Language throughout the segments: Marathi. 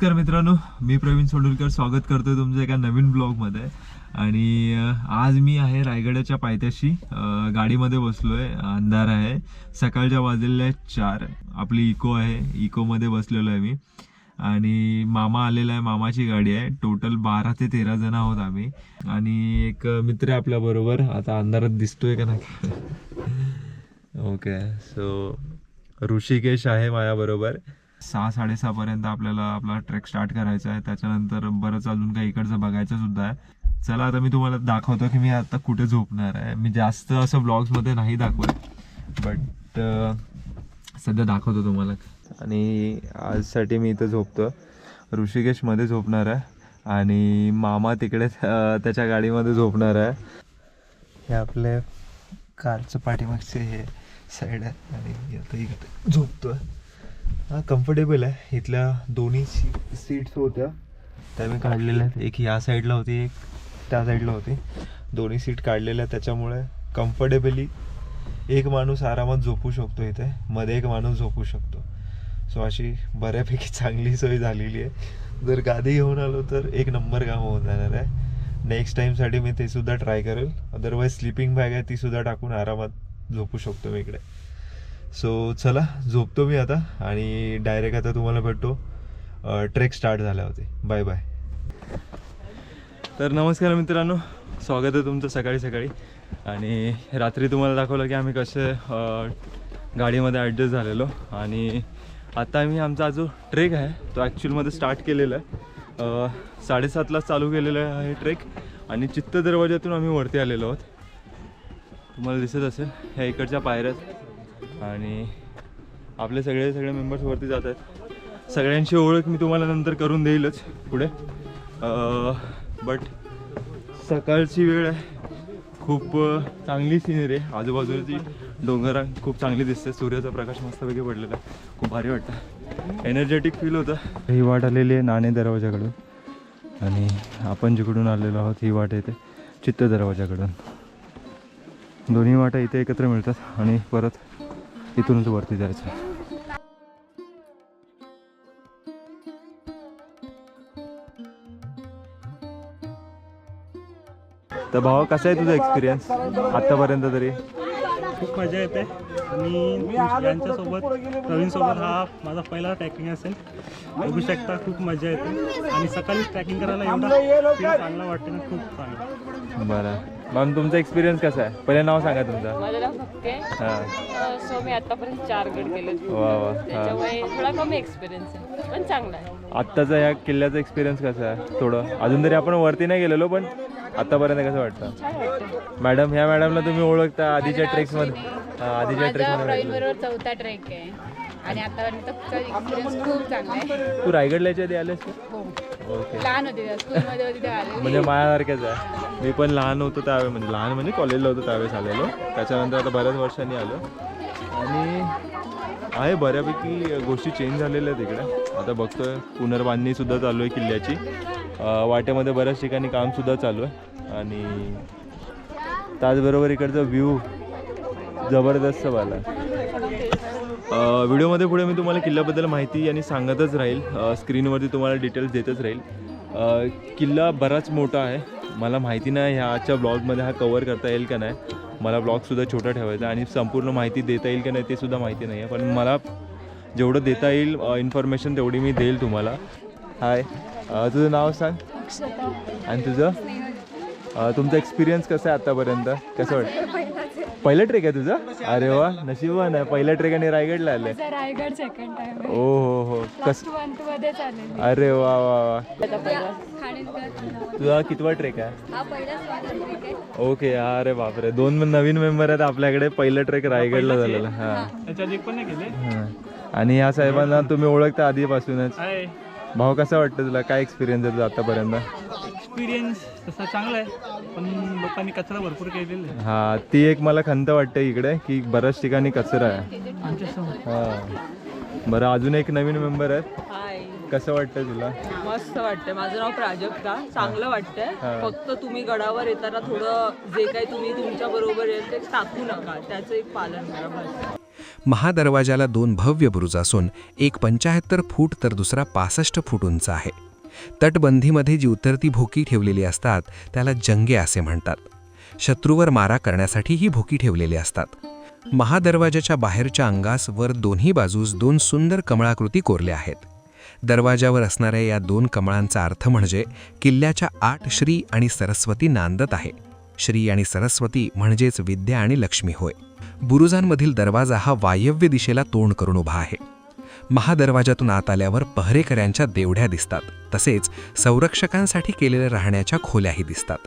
नमस्कार मित्रांनो मी प्रवीण सोडुलकर स्वागत करतोय तुमच्या एका नवीन ब्लॉगमध्ये. आणि आज मी आहे रायगडाच्या पायथ्याशी गाडीमध्ये गाडीमध्ये बसलोय अंधार आहे. सकाळच्या वाजलेल्या आहेत चार. आपली इको आहे इकोमध्ये बसलेलो आहे मी. आणि मामा आलेला आहे मामाची गाडी आहे. टोटल बारा ते तेरा जण आहोत आम्ही. आणि एक मित्र आहे आपल्या बरोबर. आता अंधारात दिसतोय का नाही? ओके सो ऋषिकेश आहे माझ्याबरोबर सहा साडेसहा पर्यंत आपल्याला आपला ट्रेक स्टार्ट करायचा आहे. त्याच्यानंतर बरंच अजून काही इकडचं बघायचं सुद्धा आहे. चला आता मी तुम्हाला दाखवतो की मी आता कुठे झोपणार आहे. मी जास्त असं ब्लॉग्समध्ये नाही दाखवत बट सध्या दाखवतो तुम्हाला. आणि आजसाठी मी इथं झोपतो ऋषिकेशमध्ये झोपणार आहे. आणि मामा तिकडे त्याच्या गाडीमध्ये झोपणार आहे. हे आपले कारचं पाठीमागचे हे साईड आहे. आणि आता इकडे झोपतोय. हा कम्फर्टेबल आहे. इथल्या दोन्ही सी सीट्स होत्या. त्या मी काढलेल्या आहेत. एक या साईडला होती एक त्या साईडला होती. दोन्ही सीट काढलेल्या आहेत. त्याच्यामुळे कम्फर्टेबली एक माणूस आरामात झोपू शकतो इथे. मध्ये एक माणूस झोपू शकतो. सो अशी बऱ्यापैकी चांगली सोय झालेली आहे. जर गादी घेऊन आलो तर एक नंबर काम होऊन जाणार आहे. नेक्स्ट टाईमसाठी मी ते सुद्धा ट्राय करेल. अदरवाईज स्लिपिंग बॅग आहे ती सुद्धा टाकून आरामात झोपू शकतो मी इकडे. सो चला झोपतो मी आता आणि डायरेक्ट आता तुम्हाला भेटतो. ट्रेक स्टार्ट झाला होते. बाय बाय तर नमस्कार मित्रांनो. स्वागत आहे तुमचं सकाळी सकाळी. आणि रात्री तुम्हाला दाखवलं की आम्ही कसे गाडीमध्ये ॲडजस्ट झालेलो. आणि आता आम्ही आमचा जो ट्रेक आहे तो ॲक्च्युअलमध्ये स्टार्ट केलेला आहे. साडेसातला चालू केलेला आहे ट्रेक आणि चित्त दरवाजातून आम्ही वरती आलेलो आहोत. तुम्हाला दिसत असेल ह्या इकडच्या पायऱ्यात. आणि आपले सगळे सगळे मेंबर्स वरती जात आहेत. सगळ्यांची ओळख मी तुम्हाला नंतर करून देईलच पुढे. बट सकाळची वेळ आहे. खूप चांगली सिनरी आहे. आजूबाजूची डोंगर खूप चांगली दिसते. सूर्याचा प्रकाश मस्तपैकी पडलेला आहे. खूप भारी वाटतं. एनर्जेटिक फील होतं. ही वाट आलेली आहे नाणे दरवाजाकडून आणि आपण जिकडून आलेलो आहोत ही वाट येते चित्त दरवाजाकडून दोन्ही वाटा इथे एकत्र मिळतात. आणि परत इथूनच वरती जायचं. तर भावा कसा आहे तुझा एक्सपिरियन्स आतापर्यंत तरी? खूप मजा येते. आणि यांच्यासोबत प्रवीणसोबत हा माझा पहिला ट्रॅकिंग असेल. बघू शकता खूप मजा येते. आणि सकाळी ट्रॅकिंग करायला एवढा चांगला वाटते ना खूप चांगला. बरं. मॅम तुमचा एक्सपिरियन्स कसा आहे? पहिले नाव सांगा तुमचं. माझं नाव भक्ते हां. सो मी आतापर्यंत चार गड केले वा वा. हां. त्याच्यामुळे थोडा कमी एक्सपिरियन्स आहे पण चांगला आहे. आत्ताचा ह्या किल्ल्याचा एक्सपिरियन्स कसा आहे? थोडं. अजून तरी आपण वरती नाही गेलेलो पण आतापर्यंत कसं वाटतं? छान वाटतं. मॅडम ह्या मॅडमला तुम्ही ओळखता आधीच्या ट्रेक्समध्ये हां आधीच्या माझा प्रवीण बरोबर चौथा ट्रेक आहे. आणि आतापर्यंत एक्सपिरियन्स खूप चांगला आहे. तू रायगडला याच्या आधी आलेस का? हो. ओके. लहान होते तेव्हा, स्कूलमध्ये होती तेव्हा आलेली. म्हणजे माझ्यासारखेच आहे. मी पण लहान होतो त्यावेळेस म्हणजे लहान म्हणजे कॉलेजला होतो त्यावेळेस आलेलो. त्याच्यानंतर आता बऱ्याच वर्षांनी आलो. आणि आहे बऱ्यापैकी गोष्टी चेंज झालेल्या आहेत इकडे. आता बघतोय पुनर्बांधणी सुद्धा चालू आहे किल्ल्याची. अं, वाटेमध्ये बऱ्याच ठिकाणी कामसुद्धा चालू आहे. आणि त्याचबरोबर इकडचा व्ह्यू जबरदस्त वाला व्हिडिओमध्ये पुढे मी तुम्हाला किल्ल्याबद्दल माहिती आणि सांगतच राहील. स्क्रीनवरती तुम्हाला डिटेल्स देतच राहील. किल्ला बराच मोठा आहे. मला माहिती नाही ह्या आजच्या ब्लॉगमध्ये हा कवर करता येईल का नाही. मला ब्लॉगसुद्धा छोटा ठेवायचा आणि संपूर्ण माहिती देता येईल का नाही ते सुद्धा माहिती नाही आहे. पण मला जेवढं देता येईल इन्फॉर्मेशन तेवढी मी देईल तुम्हाला. हाय तुझं नाव सांग. आणि तुझं? तुमचा एक्सपिरियन्स कसा आहे आत्तापर्यंत कसं वाटतं? पहिलं ट्रेक आहे तुझं? अरे वा नशिबान आहे. पहिल्या ट्रेकाने रायगडला आले. माझा रायगड सेकंड टाइम आहे. ओ हो हो. कसमध्ये चालेल अरे वा वा वा. तुझा कितवा ट्रेक आहे? हा पहिलाच माझा ट्रेक आहे. ओके अरे बापरे. दोन नवीन मेंबर आहेत आपल्याकडे. पहिलं ट्रेक रायगडला झालेलं. हा. त्याच्या आधी पण नाही गेले हा. आणि या साहेबांना तुम्ही ओळखता आधीपासूनच. भाऊ कसं वाटतं तुला? काय एक्सपिरियन्स आहे तुझा आतापर्यंत? एक्सपिरियन्स तसा चांगला आहे पण लोकांनी कचरा भरपूर केलेला आहे. हा ती एक मला खंत वाटते इकडे की बऱ्याच ठिकाणी कचरा आहे. आमच्यासमोर हा. बरं अजून एक नवीन मेंबर आहेत. हाय. कसं वाटतं तुला? मस्त वाटतंय. माझं नाव प्राजक्ता. चांगलं वाटतंय. फक्त तुम्ही गडावर येताना थोडं जे काही तुम्ही तुमच्या बरोबर येईल ते टाकू नका. त्याचं एक पालन करा बस. महादरवाजाला दोन भव्य बुरुज असून एक पंचाहत्तर फूट तर दुसरा पासष्ट फूट उंच आहे. तटबंदीमध्ये जी उतरती भोकी ठेवलेली असतात त्याला जंगे असे म्हणतात. शत्रूवर मारा करण्यासाठी ही भोकी ठेवलेली असतात. महादरवाजाच्या बाहेरच्या अंगास वर दोन्ही बाजूस दोन सुंदर कमळाकृती कोरल्या आहेत. दरवाजावर असणाऱ्या या दोन कमळांचा अर्थ म्हणजे किल्ल्याच्या आठ श्री आणि सरस्वती नांदत आहे. श्री आणि सरस्वती म्हणजेच विद्या आणि लक्ष्मी होय. बुरुजांमधील दरवाजा हा वायव्य दिशेला तोंड करून उभा आहे. महादरवाजातून आत आल्यावर पहरेकऱ्यांच्या देवढ्या दिसतात. तसेच संरक्षकांसाठी केलेल्या राहण्याच्या खोल्याही दिसतात.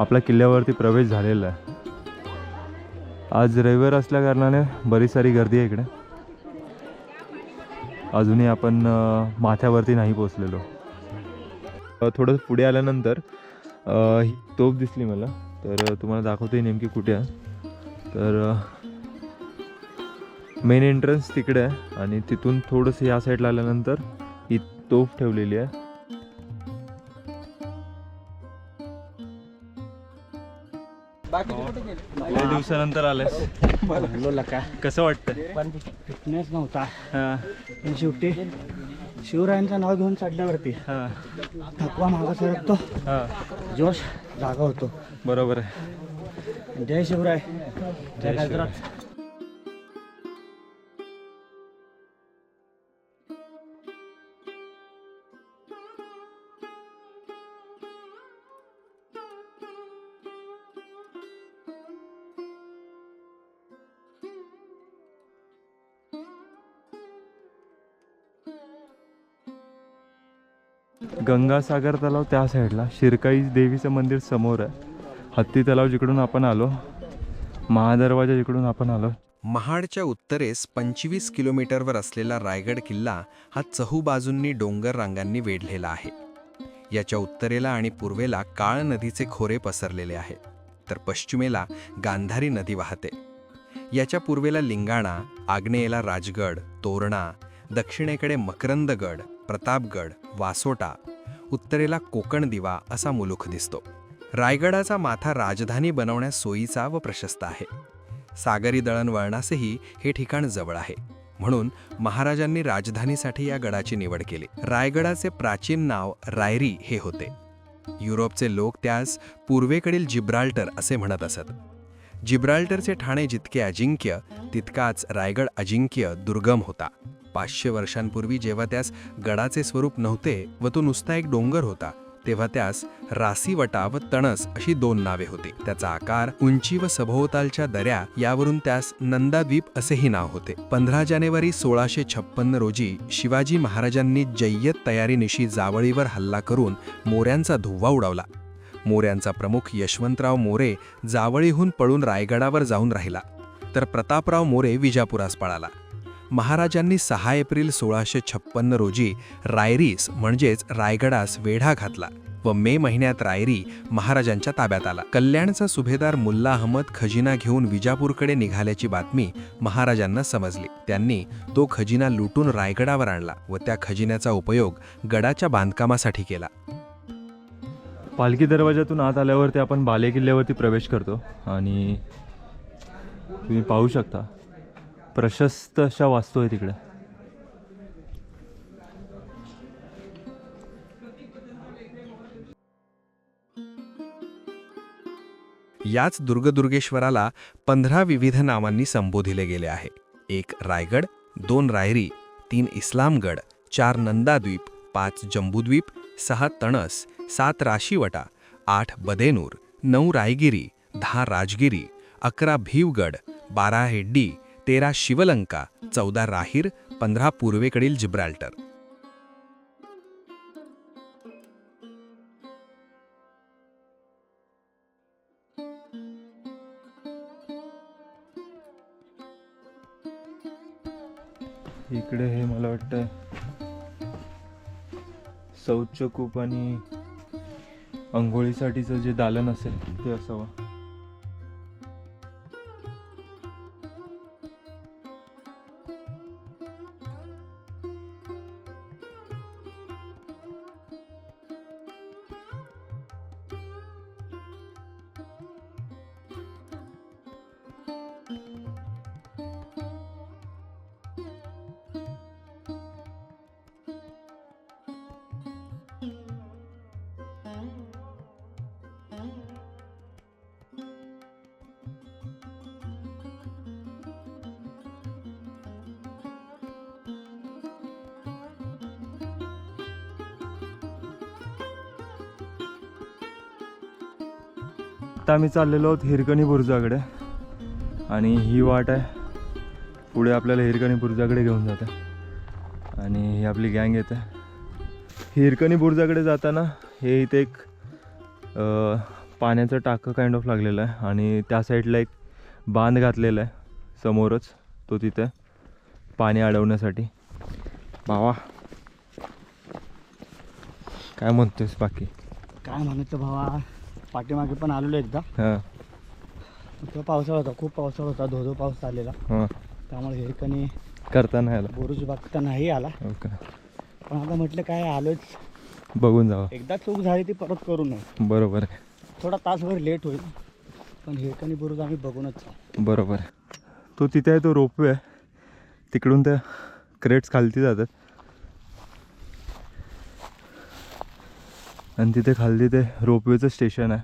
आपल्या किल्ल्यावरती प्रवेश झालेला आहे. आज रविवार असल्या कारणाने बरीच सारी गर्दी आहे इकडे. अजूनही आपण माथ्यावरती नाही पोचलेलो. थोडं पुढे आल्यानंतर ही तोफ दिसली मला. तर तुम्हाला दाखवतो ही नेमकी कुठे आहे. तर मेन एंट्रन्स तिकडे आहे आणि तिथून थोडंसं या साईडला आल्यानंतर ही तोफ ठेवलेली आहे. दिवसानंतर आलेस. कसं वाटतं पण फिटनेस नव्हता. पण शेवटी शिवरायांचं नाव घेऊन चढल्यावरती थकवा मागं सरकतो. जोश जागा होतो. बरोबर आहे. जय शिवराय. जय गजरात गंगासागर तलाव त्या साईडला शिरकाई देवीचं मंदिर समोर आहे. हत्ती तलाव जिकडून आपण आलो महादरवाजा जिकडून आपण आलो. महाडच्या उत्तरेस पंचवीस किलोमीटरवर असलेला रायगड किल्ला हा चहूबाजूंनी डोंगर रांगांनी वेढलेला आहे. याच्या उत्तरेला आणि पूर्वेला काळ नदीचे खोरे पसरलेले आहे तर पश्चिमेला गांधारी नदी वाहते. याच्या पूर्वेला लिंगाणा आग्नेयेला राजगड तोरणा दक्षिणेकडे मकरंदगड प्रतापगड वासोटा उत्तरेला कोकण दिवा असा मुलुख दिसतो. रायगडाचा माथा राजधानी बनवण्यास सोयीचा व प्रशस्त आहे. सागरी दळणवळणासही हे ठिकाण जवळ आहे. म्हणून महाराजांनी राजधानीसाठी या गडाची निवड केली. रायगडाचे प्राचीन नाव रायरी हे होते. युरोपचे लोक त्यास पूर्वेकडील जिब्राल्टर असे म्हणत असत. जिब्राल्टरचे ठाणे जितके अजिंक्य तितकाच रायगड अजिंक्य दुर्गम होता. पाचशे वर्षांपूर्वी जेव्हा त्यास गडाचे स्वरूप नव्हते व तो नुसता एक डोंगर होता तेव्हा त्यास रासीवटा व तणस अशी दोन नावे होती. त्याचा आकार उंची व सभोवतालच्या दऱ्या यावरून त्यास नंदाद्वीप असेही नाव होते. पंधरा जानेवारी सोळाशे छप्पन्न रोजी शिवाजी महाराजांनी जय्यत तयारीनिशी जावळीवर हल्ला करून मोऱ्यांचा धुव्वा उडवला. मोऱ्यांचा प्रमुख यशवंतराव मोरे जावळीहून पळून रायगडावर जाऊन राहिला. तर प्रतापराव मोरे विजापुरास पळाला. महाराजांनी सहा एप्रिल सोळाशे छप्पन्न रोजी रायरीस म्हणजेच रायगडास वेढा घातला व मे महिन्यात रायरी महाराजांच्या ताब्यात आला. कल्याणचा सुभेदार मुल्ला अहमद खजिना घेऊन विजापूरकडे निघाल्याची बातमी महाराजांना समजली. त्यांनी तो खजिना लुटून रायगडावर आणला व त्या खजिन्याचा उपयोग गडाच्या बांधकामासाठी केला. पालखी दरवाजातून आत आल्यावरती आपण बाले किल्ल्यावरती प्रवेश करतो आणि तुम्ही पाहू शकता. प्रशस्त अशा वास्तू आहे तिकडं याच दुर्गदुर्गेश्वराला पंधरा विविध नावांनी संबोधिले गेले आहे. एक रायगड दोन रायरी तीन इस्लामगड चार नंदाद्वीप पाच जंबूद्वीप सहा तणस सात राशीवटा आठ बदेनूर नऊ रायगिरी दहा राजगिरी अकरा भीवगड बारा हेड्डी तेरा शिवलंका चौदा राहीर पंधरा पूर्वेकडील जिब्राल्टर. इकडे हे मला वाटतं शौचकूप आणि अंघोळीसाठीचं जे दालन असेल ते असावं. आत्ता आम्ही चाललेलो आहोत हिरकणी बुर्जाकडे. आणि ही वाट आहे. पुढे आपल्याला हिरकणी बुर्जाकडे घेऊन जाते. आणि ही आपली गँग येते. हिरकणी बुर्जाकडे जाताना हे इथे एक पाण्याचं टाकं काइंड ऑफ लागलेलं आहे. आणि त्या साईडला एक बांध घातलेला आहे. समोरच तो तिथे पाणी अडवण्यासाठी. भावा काय म्हणतोस बाकी? काय म्हणतो भावा? पाठीमागे पण आलेलो एकदा. हां. तेव्हा पावसाळा होता खूप पावसाळा होता धो धो पाऊस आलेला. हां. त्यामुळे हिरकणी करताना याला बोरूज बागता नाही आला. ओके. पण आता म्हटलं काय आलोच. बघून जावा. एकदा चूक झाली ती परत करू नये. बरोबर. आहे थोडा तासभर लेट होईल. पण हिरकणी बुरुज आम्ही बघूनच जाऊ. बरोबर. आहे तो तिथे आहे तो रोपवे आहे. तिकडून त्या क्रेट्स खालती जातात. आणि तिथे खाली ते रोपवेचं स्टेशन आहे.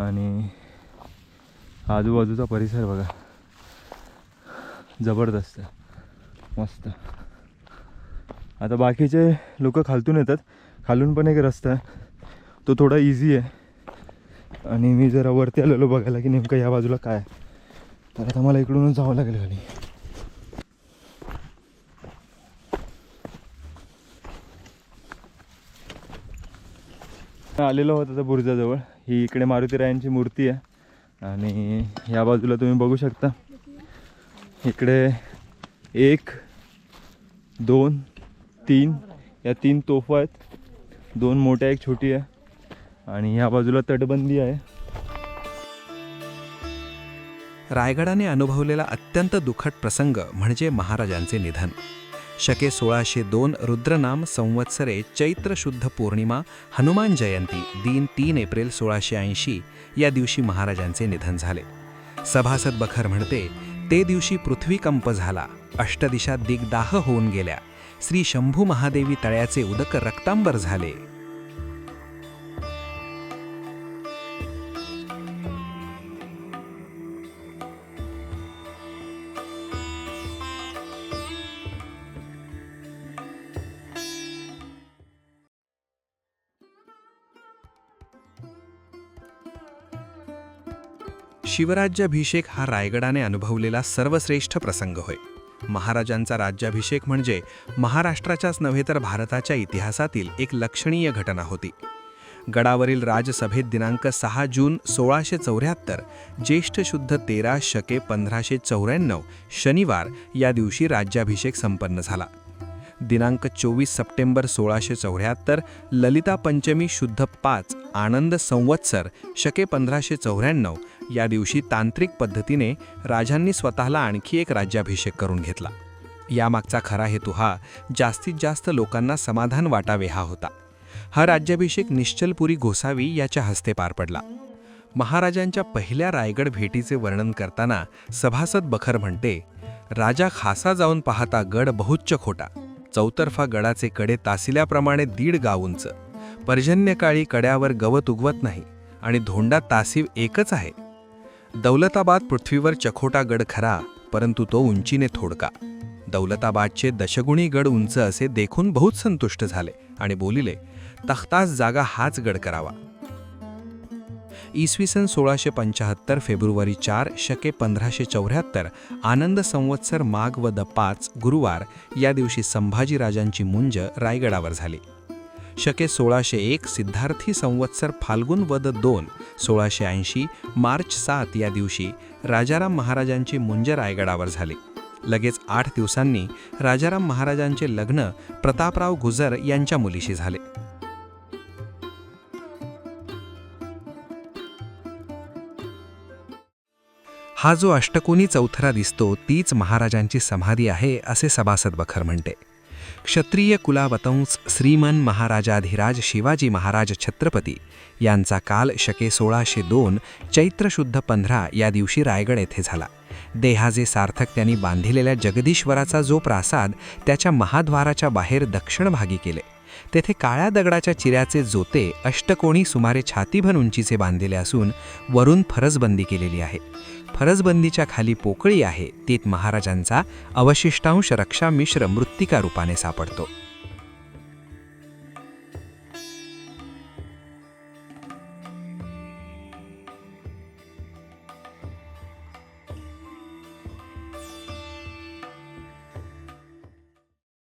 आणि आजूबाजूचा परिसर बघा. जबरदस्त मस्त. आता बाकीचे लोक खालतून येतात. खालून पण एक रस्ता आहे. तो थोडा इझी आहे. आणि मी जरा वरती आलेलो बघायला की नेमकं या बाजूला काय आहे. तर आता मला इकडूनच जावं लागेल खाली. आलेलो होतो आता बुर्जाजवळ. ही इकडे मारुतीरायांची मूर्ती आहे. आणि या बाजूला तुम्ही बघू शकता. इकडे एक दोन तीन. या तीन तोफा आहेत. दोन मोठ्या एक छोटी आहे. आणि या बाजूला तटबंदी आहे. रायगडाने अनुभवलेला अत्यंत दुखट प्रसंग म्हणजे महाराजांचे निधन. शके सोळाशे दोन रुद्रनाम संवत्सरे चैत्र शुद्ध पौर्णिमा हनुमान जयंती दिन तीन एप्रिल सोळाशे ऐंशी या दिवशी महाराजांचे निधन झाले. सभासद बखर म्हणते ते दिवशी पृथ्वी कंप झाला. अष्टदिशा दिग्दाह होऊन गेल्या. श्री शंभू महादेवी तळ्याचे उदक रक्तांबर झाले. शिवराज्याभिषेक हा रायगडाने अनुभवलेला सर्वश्रेष्ठ प्रसंग होय. महाराजांचा राज्याभिषेक म्हणजे महाराष्ट्राच्याच नव्हे तर भारताच्या इतिहासातील एक लक्षणीय घटना होती. गडावरील राजसभेत दिनांक सहा जून सोळाशे चौऱ्याहत्तर ज्येष्ठ शुद्ध तेरा शके पंधराशे चौऱ्याण्णव शनिवार या दिवशी राज्याभिषेक संपन्न झाला. दिनांक चोवीस सप्टेंबर सोळाशे चौऱ्याहत्तर ललिता पंचमी शुद्ध पाच आनंद संवत्सर शके पंधराशे चौऱ्याण्णव. या दिवशी तांत्रिक पद्धतीने राजांनी स्वतःला आणखी एक राज्याभिषेक करून घेतला. यामागचा खरा हेतू हा जास्तीत जास्त लोकांना समाधान वाटावे हा होता. हा राज्याभिषेक निश्चलपुरी गोसावी याच्या हस्ते पार पडला. महाराजांच्या पहिल्या रायगड भेटीचे वर्णन करताना सभासद बखर म्हणते राजा खासा जाऊन पाहता गड बहुच्च खोटा. चौतर्फा गडाचे कडे तासिल्याप्रमाणे दीड गाव उंच. पर्जन्यकाळी कड्यावर गवत उगवत नाही आणि धोंडा तासीव एकच आहे. दौलताबाद पृथ्वीवर चखोटा गड खरा परंतु तो उंचीने थोडका. दौलताबादचे दशगुणी गड उंच असे देखून बहुत संतुष्ट झाले आणि बोलिले तख्तास जागा हाच गड करावा. इसवी सन सोळाशे पंचाहत्तर फेब्रुवारी चार शके पंधराशे चौऱ्याहत्तर आनंद संवत्सर माघ व द पाच गुरुवार या दिवशी संभाजीराजांची मुंज रायगडावर झाली. शके सोळाशे एक सिद्धार्थी संवत्सर फाल्गुन वद दोन सोळाशे ऐंशी मार्च सात या दिवशी राजाराम महाराजांची मुंज रायगडावर झाली. लगेच आठ दिवसांनी राजाराम महाराजांचे लग्न प्रतापराव गुजर यांच्या मुलीशी झाले. हा जो अष्टकोनी चौथरा दिसतो तीच महाराजांची समाधी आहे असे सभासद बखर म्हणते. क्षत्रिय कुलावतंस श्रीमन महाराजाधिराज शिवाजी महाराज छत्रपती यांचा काल शके सोळाशे दोन चैत्रशुद्ध पंधरा या दिवशी रायगड येथे झाला. देहाजे सार्थक त्यांनी बांधिलेल्या जगदीश्वराचा जो प्रासाद त्याच्या महाद्वाराच्या बाहेर दक्षिण भागी केले. तेथे काळ्या दगडाच्या चिऱ्याचे जोते अष्टकोणी सुमारे छातीभर उंचीचे बांधलेले असून वरून फरसबंदी केलेली आहे. फरसबंदीच्या खाली पोकळी आहे तीत महाराजांचा अवशिष्टांश रक्षा मिश्र मृत्तिका रूपाने सापडतो.